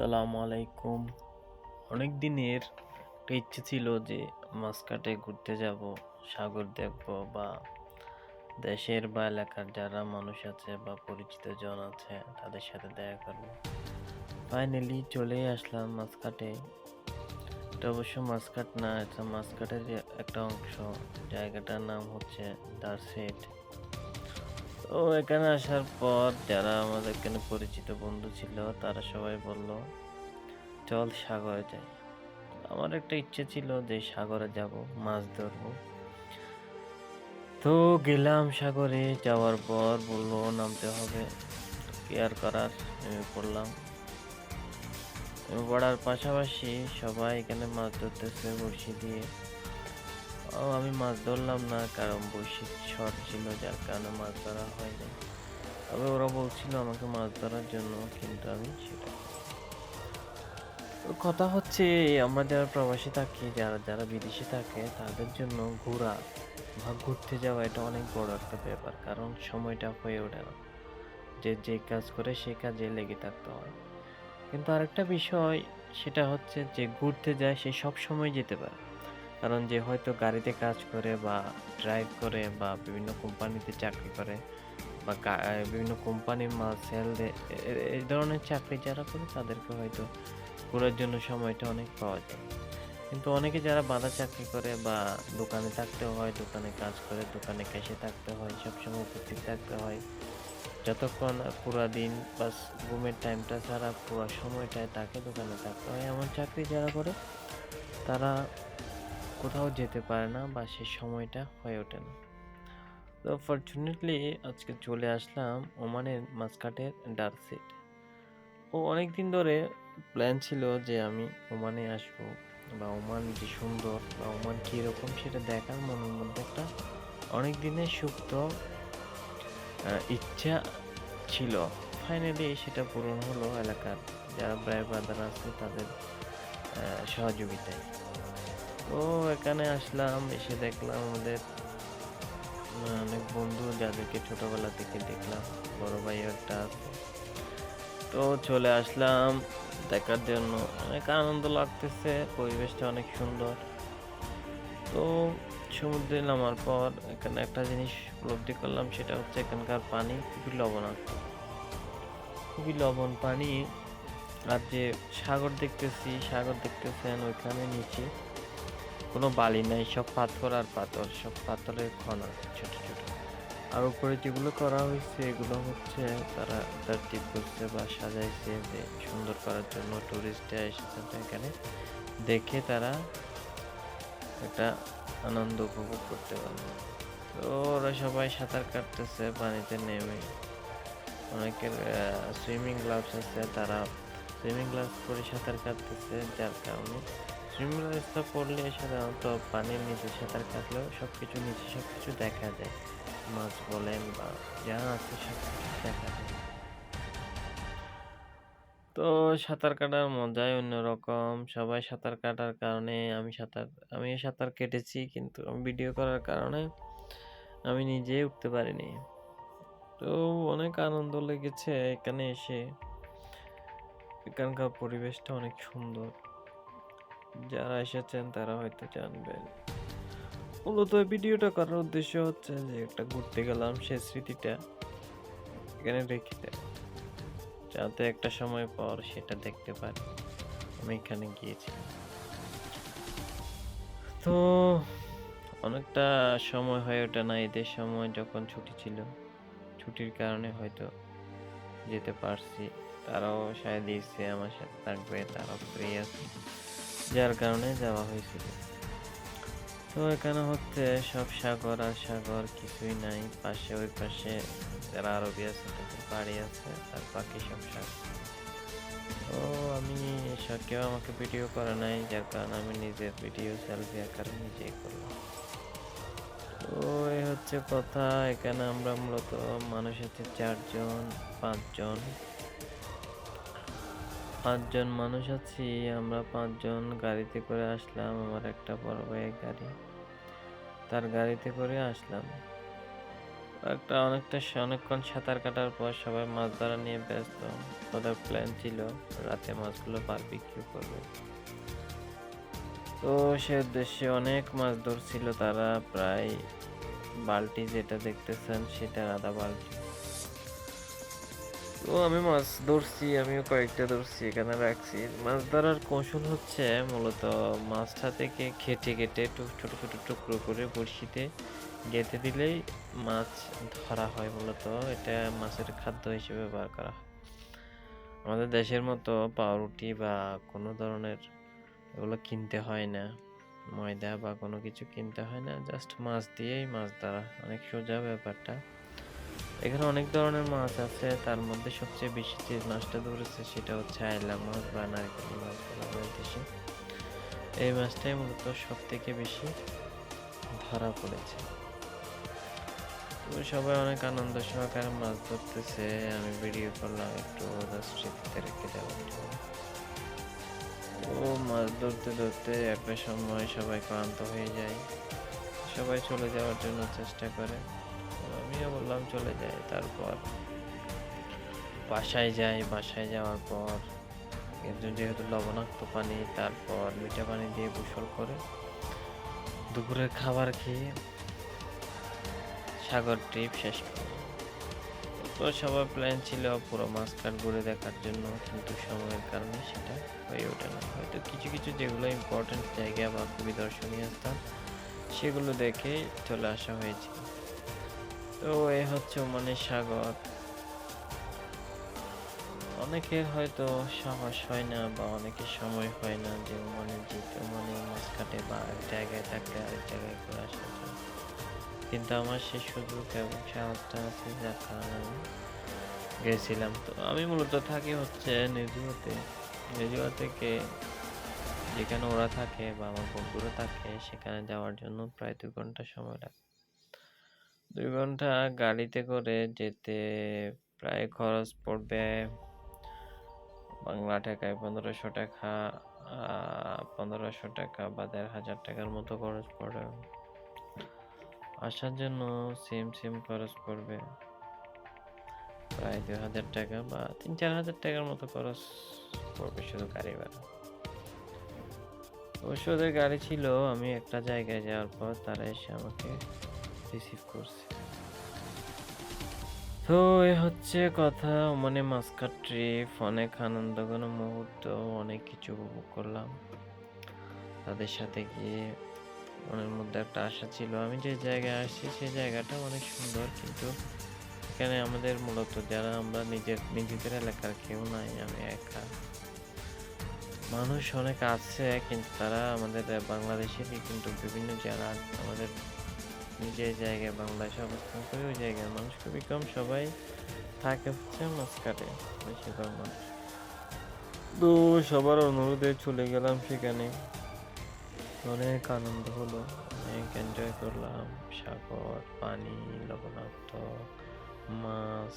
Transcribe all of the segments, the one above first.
সালাম আলাইকুম। অনেক দিনের একটা ইচ্ছে ছিল যে মাসকাটে ঘুরতে যাব, সাগর দেখব বা দেশের বা এলাকার যারা মানুষ আছে বা পরিচিত জন আছে তাদের সাথে দেখা করব। ফাইনালি চলে আসলাম মাসকাটে এটা অবশ্য মাসকাট না, এটা মাসকাটের একটা অংশ। জায়গাটার নাম হচ্ছে দারসেট। তো এখানে আসার পর যারা আমাদের এখানে পরিচিত বন্ধু ছিল, তারা সবাই বলল, চল সাগরে যাই। আমার একটা ইচ্ছে ছিল যে সাগরে যাব, মাছ ধরবো। তো গেলাম সাগরে, যাওয়ার পর বলল, নামতে হবে। কি আর করার? নেমে পড়লাম। পড়ার পাশাপাশি সবাই এখানে মাছ ধরতেছে বড়শি দিয়ে। আমি মাছ ধরলাম না, কারণ বড়শি শর্ট ছিল, যার কারণে মাছ ধরা হয়নি। তবে ওরা বলছিল আমাকে মাছ ধরার জন্য, কিন্তু আমি সেটা কথা হচ্ছে, আমরা যারা প্রবাসী থাকি, যারা যারা বিদেশে থাকে, তাদের জন্য ঘোরা বা ঘুরতে যাওয়া এটা অনেক বড় একটা ব্যাপার, কারণ সময়টা হয়ে ওঠে না। যে যে কাজ করে, সে কাজে লেগে থাকতে হয়। কিন্তু আরেকটা বিষয়, সেটা হচ্ছে যে, ঘুরতে যায় সে সব সময় যেতে পারে। কারণ যে হয়তো গাড়িতে কাজ করে বা ড্রাইভ করে বা বিভিন্ন কোম্পানিতে চাকরি করে বা বিভিন্ন কোম্পানির মাল সেল এই ধরনের চাকরি যারা করে তাদেরকে হয়তো ঘোরার জন্য সময়টা অনেক পাওয়া যায়। কিন্তু অনেকে যারা বাধা চাকরি করে বা দোকানে থাকতে হয়, দোকানে কাজ করে, দোকানে ক্যাশে থাকতে হয়, সবসময় উপস্থিত থাকতে হয়, যতক্ষণ পুরা দিন বাস ঘুমের টাইমটা ছাড়া পুরো সময়টায় তাকে দোকানে থাকতে হয়, এমন চাকরি যারা করে, তারা কোথাও যেতে পারে না বা সে সময়টা হয়ে ওঠে না। তো ফর্চুনেটলি আজকে চলে আসলাম ওমানের মাসকাটের ডার্সিট ও অনেক দিন ধরে প্ল্যান ছিল যে আমি ওমানে আসব বা ওমান যে সুন্দর বা ওমান কীরকম সেটা দেখার মনের মধ্যে একটা অনেক দিনের সুপ্ত ইচ্ছা ছিল। ফাইনালি সেটা পূরণ হলো এলাকার যারা ব্রায় ব্রাদার আছে তাদের সহযোগিতায়। তো এখানে আসলাম, এসে দেখলাম আমাদের অনেক বন্ধু যাদেরকে ছোটবেলা থেকে দেখলাম, বড় ভাই একটা তো চলে আসলাম দেখার জন্য। অনেক আনন্দ লাগতেছে, পরিবেশটা অনেক সুন্দর। তো সমুদ্রে নামার পর এখানে একটা জিনিস উপলব্ধি করলাম, সেটা হচ্ছে এখানকার পানি খুবই লবণাক্ত। খুবই লবণ পানি, আর যে সাগর দেখতেছি, সাগর দেখতেছেন ওইখানে নিচে। কোনো বালি নাই, সব পাথর আর পাথর, সব পাথরের খনা ছোট ছোট। আর উপরে যেগুলো করা হয়েছে, এগুলো হচ্ছে তারা তারটিপ করছে বা সাজাইছে যে সুন্দর করার জন্য টুরিস্টরা এসেছে। এখানে দেখে তারা একটা আনন্দ উপভোগ করতে পারবে তো ওরা সবাই সাঁতার কাটতেছে, পানিতে নেমে। অনেকের সুইমিং গ্লাভস আছে, তারা সুইমিং গ্লাভস পরে সাঁতার কাটতেছে, যার কারণে সুইমিং গ্লাভসটা পরলে সাধারণত পানির নিচে সাঁতার কাটলেও সব কিছু নিচে সব কিছু দেখা যায়। মাছ বলেন বা যা আছে সব কিছু দেখা যায়। তো সাঁতার কাটার মজাই অন্যরকম। সবাই সাঁতার কাটার কারণে আমি সাঁতার আমি সাঁতার কেটেছি কিন্তু আমি ভিডিও করার কারণে আমি নিজে উঠতে পারিনি। তো অনেক আনন্দ লেগেছে এখানে এসে। এখানকার পরিবেশটা অনেক সুন্দর। যারা এসেছেন তারা হয়তো জানবেন। মূলত ভিডিওটা করার উদ্দেশ্য হচ্ছে যে একটা ঘুরতে গেলাম সে স্মৃতিটা, এখানে রেখে দেয় যাতে একটা সময় পর সেটা দেখতে পারি। আমি এখানে গিয়েছিলাম তো অনেকটা সময় হয়ে ওঠে না, ঈদের সময় যখন ছুটি ছিল। ছুটির কারণে হয়তো যেতে পারছি। তারাও সায় দিয়েছে, আমার সাথে থাকবে, তারাও ফ্রি আছে। যার কারণে যাওয়া হয়েছিল। তো এখানে হচ্ছে সব সাগর আর সাগর কিছুই নাই। পাশে, ওই পাশে যারা আরবি আছে, তাদের বাড়ি আছে, আর বাকি সব সাগর। তো আমি এসব কেউ আমাকে ভিডিও করে নাই, যার কারণে আমি নিজের ভিডিও সেলফি আকারে নিজেই করলাম। তো এই হচ্ছে কথা। এখানে আমরা মূলত মানুষ আছে চারজন, পাঁচজন পাঁচজন মানুষ আছি, আমরা পাঁচজন গাড়িতে করে আসলাম, আমার একটা বড় ভাইয়ের গাড়ি। তার গাড়িতে করে আসলাম। একটা অনেকটা অনেকক্ষণ সাঁতার কাটার পর সবাই মাছ ধরা নিয়ে ব্যস্ত। ওদের প্ল্যান ছিল রাতে মাছগুলো বারবিকিউ করবে। তো সে উদ্দেশ্যে অনেক মাছ ধরছিল তারা, প্রায় বালতি যেটা দেখতেছেন সেটা আধা বালতি। তো আমি মাছ ধরছি, আমিও কয়েকটা ধরছি, এখানে রাখছি। মাছ ধরার কৌশল হচ্ছে মূলত মাছটা থেকে খেটে কেটে ছোট ছোট টুকরো করে বড়শিতে গেঁথে দিলেই মাছ ধরা হয় মূলত। এটা মাছের খাদ্য হিসেবে ব্যবহার করা হয়। আমাদের দেশের মতো পাউরুটি বা কোনো ধরনের এগুলো কিনতে হয় না। ময়দা বা কোনো কিছু কিনতে হয় না, জাস্ট মাছ দিয়েই মাছ ধরা। অনেক সোজা ব্যাপারটা। এখানে অনেক ধরনের মাছ আছে, তার মধ্যে সবচেয়ে বেশি যে মাছটা ধরেছে সেটা হচ্ছে আইলা মাছ বা নারকেল মাছ হয় দেশে এই মাছটাই মূলত সব থেকে বেশি ধরা পড়েছে। তো সবাই অনেক আনন্দ সহকারে মাছ ধরতেছে। আমি ভিডিও করলাম, একটু স্মৃতিতে রেখে দেওয়া ও মাছ ধরতে ধরতে একটা সময় সবাই ক্লান্ত হয়ে যায়। সবাই চলে যাওয়ার জন্য চেষ্টা করে। তো আমিও বললাম চলে যাই, তারপর বাসায় যাই, বাসায় যাওয়ার পর যেহেতু লবণাক্ত পানি, তারপর মিঠা পানি দিয়ে গোসল করে দুপুরের খাবার খেয়ে সাগর ট্রিপ শেষ করি। তো সবার প্ল্যান ছিল পুরো মাছকাট ঘুরে দেখার জন্য, কিন্তু সময়ের কারণে সেটা হয়ে ওঠে না। হয়তো কিছু কিছু যেগুলো ইম্পর্টেন্ট জায়গা বা খুবই দর্শনীয় স্থান, সেগুলো দেখে চলে আসা হয়েছিল তো এ হচ্ছে মানে সাগর। অনেকের হয়তো সাহস হয় না বা অনেকের সময় হয় না যে মনে যেতে মানে মাছ কাটে বা এক জায়গায় থাকলে আরেক জায়গায় ঘুরে জন্য কিন্তু আমার সেই সুযোগ এবং সাহসটা আছে যার কারণে আমি গেছিলাম। তো আমি মূলত থাকি হচ্ছে নিজুয়াতে নিজুয়া থেকে যেখানে ওরা থাকে বা আমার বন্ধুরা থাকে, সেখানে যাওয়ার জন্য প্রায় দু ঘণ্টা সময় লাগে। দুই ঘণ্টা গাড়িতে করে যেতে প্রায় খরচ পড়বে বাংলা টাকায় পনেরোশো টাকা পনেরোশো টাকা বা দেড় হাজার টাকার মতো খরচ পড়বে আসার জন্য সেম সেম খরচ পড়বে। প্রায় দুই হাজার টাকা বা তিন, চার হাজার টাকার মতো খরচ পড়বে শুধু গাড়ি ভাড়া। অবশ্য ওদের গাড়ি ছিল, আমি একটা জায়গায় যাওয়ার পর তারা এসে আমাকে রিসিভ করছে। তো এ হচ্ছে কথা মানে মাস্কার ট্রিপ, অনেক আনন্দঘন মুহূর্ত, অনেক কিছু উপভোগ করলাম। তাদের সাথে গিয়ে মনের মধ্যে একটা আশা ছিল। আমি যে জায়গায় আসছি সেই জায়গাটা অনেক সুন্দর, কিন্তু এখানে আমাদের মূলত যারা আমরা নিজের, নিজেদের এলাকার কেউ নাই, আমি একা। মানুষ অনেক আছে, কিন্তু তারা আমাদের বাংলাদেশেরই কিন্তু বিভিন্ন যারা আমাদের নিজের জায়গায় বাংলাদেশে অবস্থান করে ওই জায়গার মানুষ খুবই কম, সবাই থাকে হচ্ছে মাঝখানে, বেশিরভাগ মানুষ। তো সবার অনুরোধে চলে গেলাম সেখানে। অনেক আনন্দ হলো, অনেক এনজয় করলাম। সাগর, পানি লবণাক্ত মাছ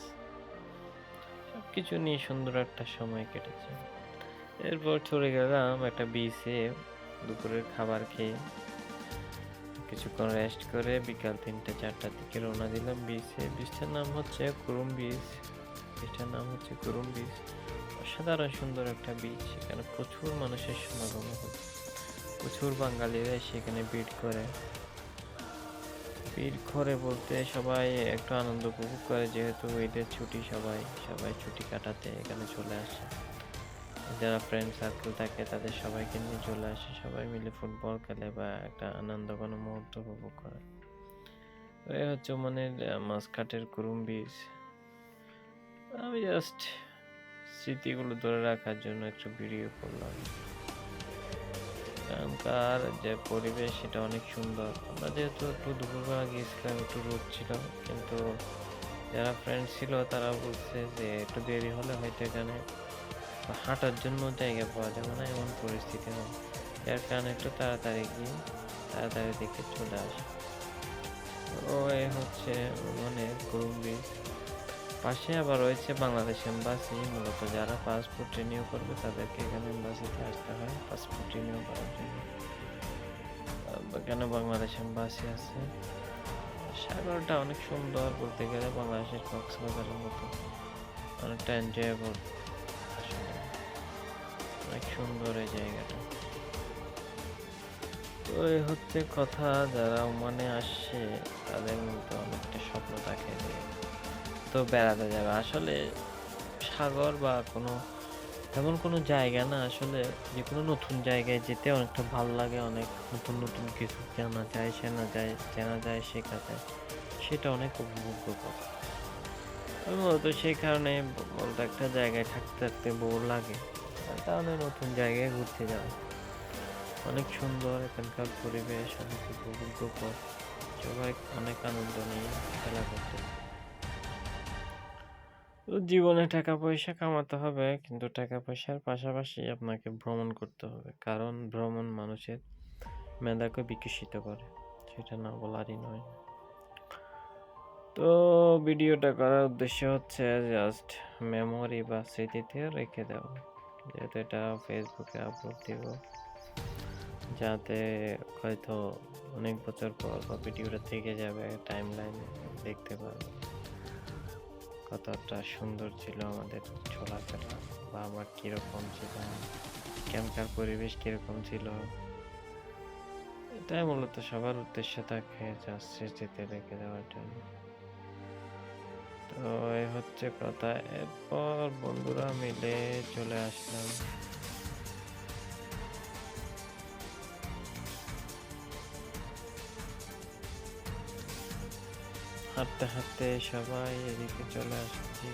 সব কিছু নিয়ে সুন্দর একটা সময় কেটেছে। এরপর চলে গেলাম একটা বিচে দুপুরের খাবার খেয়ে। কিছুক্ষণ রেস্ট করে বিকাল তিনটে, চারটার দিকে রওনা দিলাম বিচে বিচটার নাম হচ্ছে কুরুম বিচ বিচটার নাম হচ্ছে কুরুম বিচ অসাধারণ সুন্দর একটা বিচ এখানে প্রচুর মানুষের সমাগম হয় প্রচুর বাঙালিরা সেখানে ভিড় করে। ভিড় করে বলতে সবাই একটু আনন্দ উপভোগ করে, যেহেতু ঈদের ছুটি সবাই সবাই ছুটি কাটাতে এখানে চলে আসে। যারা ফ্রেন্ড সার্কেল থাকে, তাদের সবাইকে নিয়ে চলে আসে। সবাই মিলে ফুটবল খেলে বা একটা আনন্দ কোনো মুহূর্ত উপভোগ করে। এই হচ্ছে মানে মাসকাটের কুরুম বীজ। আমি জাস্ট স্মৃতিগুলো ধরে রাখার জন্য একটু ভিডিও করলাম। এখানকার যে পরিবেশ, সেটা অনেক সুন্দর। আমরা যেহেতু একটু দুপুরবেলা গিয়েছিলাম, একটু রোদ ছিল, কিন্তু যারা ফ্রেন্ড ছিল, তারা বলছে যে একটু দেরি হলে হয়তো এখানে হাঁটার জন্য জায়গা পাওয়া যাবে না এমন পরিস্থিতি হয় যার কারণে একটু তাড়াতাড়ি গিয়ে, তাড়াতাড়ি দেখে চলে আসে। ও এ হচ্ছে মানে করুম পাশে আবার রয়েছে বাংলাদেশ এম্বাসি। মূলত যারা পাসপোর্ট রিনিউ করবে, তাদেরকে এখানে এম্বাসিতে আসতে হয় পাসপোর্ট রিনিউ করার জন্য। এখানে বাংলাদেশ এম্বাসি আছে। সাগরটা অনেক সুন্দর বলতে গেলে বাংলাদেশের কক্সবাজারের মতো। অনেকটা এনজয়েবল অনেক সুন্দর এই জায়গাটা। তো এই হচ্ছে কথা, যারা ওমানে আসছে, তাদের মধ্যে অনেকটা স্বপ্ন থাকে যে তো বেড়াতে যাবে। আসলে সাগর বা কোনো এমন কোনো জায়গা না, আসলে যে কোনো নতুন জায়গায় যেতে অনেকটা ভালো লাগে, অনেক নতুন নতুন কিছু জানা যায়, চেনা যায় চেনা যায় শেখা যায় সেটা অনেক উপভোগ্যকর। আমি মূলত সেই কারণে বলতে একটা জায়গায় থাকতে থাকতে বোর লাগে। কারণে নতুন জায়গায় ঘুরতে যাওয়া অনেক সুন্দর এখানকার পরিবেশ, অনেক উপভোগ্যকর সবাই অনেক আনন্দ নিয়ে খেলা করতে। জীবনে টাকা পয়সা কামাতে হবে, কিন্তু টাকা পয়সার পাশাপাশি আপনাকে ভ্রমণ করতে হবে, কারণ ভ্রমণ মানুষের মেধাকে বিকশিত করে, সেটা না বলারই নয়। তো ভিডিওটা করার উদ্দেশ্য হচ্ছে জাস্ট মেমোরি বা স্মৃতিতে রেখে দেওয়া। যেহেতু এটা ফেসবুকে আপলোড দিব, যাতে হয়তো অনেক বছর পর বা ভিডিওটা থেকে যাবে টাইম লাইনে দেখতে পারবে। কতটা সুন্দর ছিল আমাদের চলাফেরা বা আমরা কীরকম ছিলাম এখানকার পরিবেশ কীরকম ছিল। এটাই মূলত সবার উদ্দেশ্য থাকে জাস্ট স্মৃতিতে রেখে দেওয়ার জন্য। তো এই হচ্ছে কথা। এরপর বন্ধুরা মিলে চলে আসলাম। হাঁটতে হাঁটতে সবাই এদিকে চলে আসছি।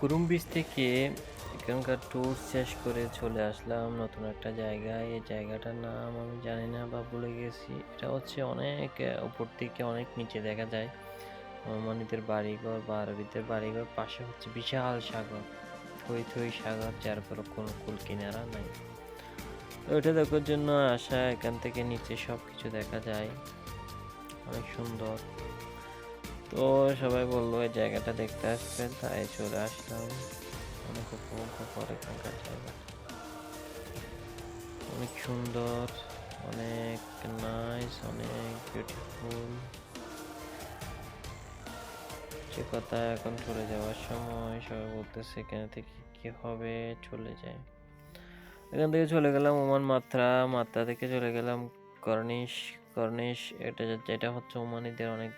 কুরুম বিচ থেকে এখানকার ট্যুর শেষ করে চলে আসলাম নতুন একটা জায়গায়। এই জায়গাটার নাম আমি জানি না বা ভুলে গেছি। এটা হচ্ছে অনেক উপর থেকে অনেক নিচে দেখা যায়। ওমানিদের বাড়িঘর বা আরবিদের বাড়িঘর, পাশে হচ্ছে বিশাল সাগর। থই থই সাগর, যার কোনো কোনো কুল কিনারা নাই। ওইটা দেখার জন্য আসা, এখান থেকে নিচে সব কিছু দেখা যায়। অনেক সুন্দর। তো সবাই বলল এই জায়গাটা দেখতে আসবে তাই চলে আসলাম। অনেক উপভোগ করে এখানকার জায়গা। অনেক সুন্দর, অনেক নাইস অনেক বিউটিফুল সে কথা, এখন চলে যাওয়ার সময় সবাই বলতেছে এখানে থেকে কি হবে, চলে যায়। এখান থেকে চলে গেলাম ওমান মাত্রা মাত্রা থেকে চলে গেলাম কর্নিশ কর্নিশ, এটা যেটা হচ্ছে ওমানিদের অনেক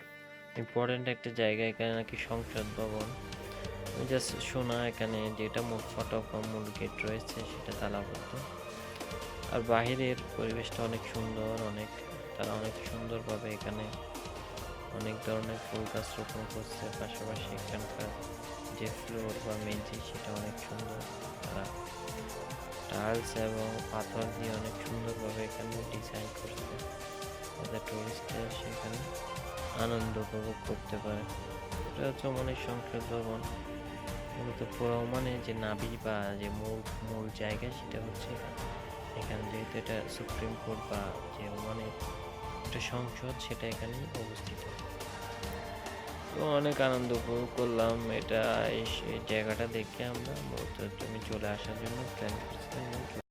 ইম্পর্টেন্ট একটা জায়গা, এখানে নাকি সংসদ ভবন। জাস্ট শোনা এখানে যেটা মূল ফটক বা মূল গেট রয়েছে সেটা তালাবদ্ধ আর বাহিরের পরিবেশটা অনেক সুন্দর, অনেক, তারা অনেক সুন্দরভাবে এখানে অনেক ধরনের ফুল গাছ রোপণ করছে। পাশাপাশি এখানকার যে ফ্লোর বা মেঝে সেটা অনেক সুন্দর। তারা টাইলস এবং পাথর দিয়ে অনেক সুন্দরভাবে এখানে ডিজাইন করছে। টুরিস্টরা সেখানে আনন্দ উপভোগ করতে পারে। এটা হচ্ছে মানে সংসদ ভবন মূলত পুরো মানে যে নাবি বা যে মূল মূল জায়গা সেটা হচ্ছে এখানে। যেহেতু এটা সুপ্রিম কোর্ট বা যে মানে একটা সংসদ, সেটা এখানে অবস্থিত। তো অনেক আনন্দ উপভোগ করলাম। এটা এই জায়গাটা দেখে আমরা মূলত তুমি চলে আসার জন্য প্ল্যান করছিলাম